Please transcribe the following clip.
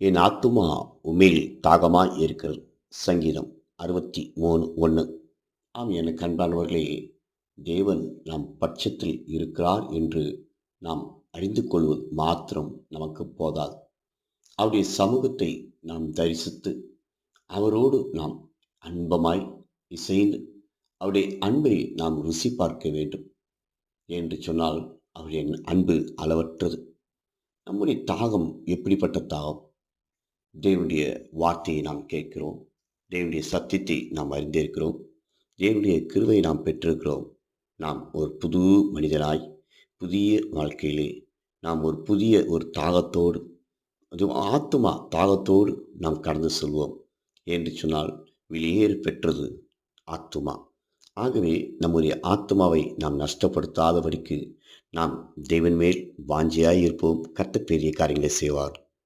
என் ஆத்துமா உமேல் தாகமாய் இருக்கிறது சங்கீதம் அறுபத்தி மூணு ஒன்று ஆம் எனக்கு அன்பானவர்களே தேவன் நம் பட்சத்தில் இருக்கிறார் என்று நாம் அறிந்து கொள்வது மாத்திரம் நமக்கு போதாது. அவருடைய சமூகத்தை நாம் தரிசித்து அவரோடு நாம் அன்பமாய் இசைந்து அவருடைய அன்பை நாம் ருசி பார்க்க வேண்டும். என்று சொன்னால் அவருடைய அன்பு அளவற்றது. நம்முடைய தாகம் எப்படிப்பட்ட தாகம்? தேவனுடைய வார்த்தையை நாம் கேட்கிறோம். தேவனுடைய சத்தியத்தை நாம் அறிந்திருக்கிறோம். தேவனுடைய கிருவை நாம் பெற்றிருக்கிறோம். நாம் ஒரு புது மனிதனாய் புதிய வாழ்க்கையிலே நாம் ஒரு புதிய ஒரு தாகத்தோடு அதுவும் ஆத்மா தாகத்தோடு நாம் கடந்து செல்வோம். என்று சொன்னால் வெளியேறு பெற்றது ஆத்துமா. ஆகவே நம்முடைய ஆத்மாவை நாம் நஷ்டப்படுத்தாதபடிக்கு நாம் தெய்வன் மேல் வாஞ்சியாய் இருப்போம். கத்த பெரிய காரியங்களை செய்வார்.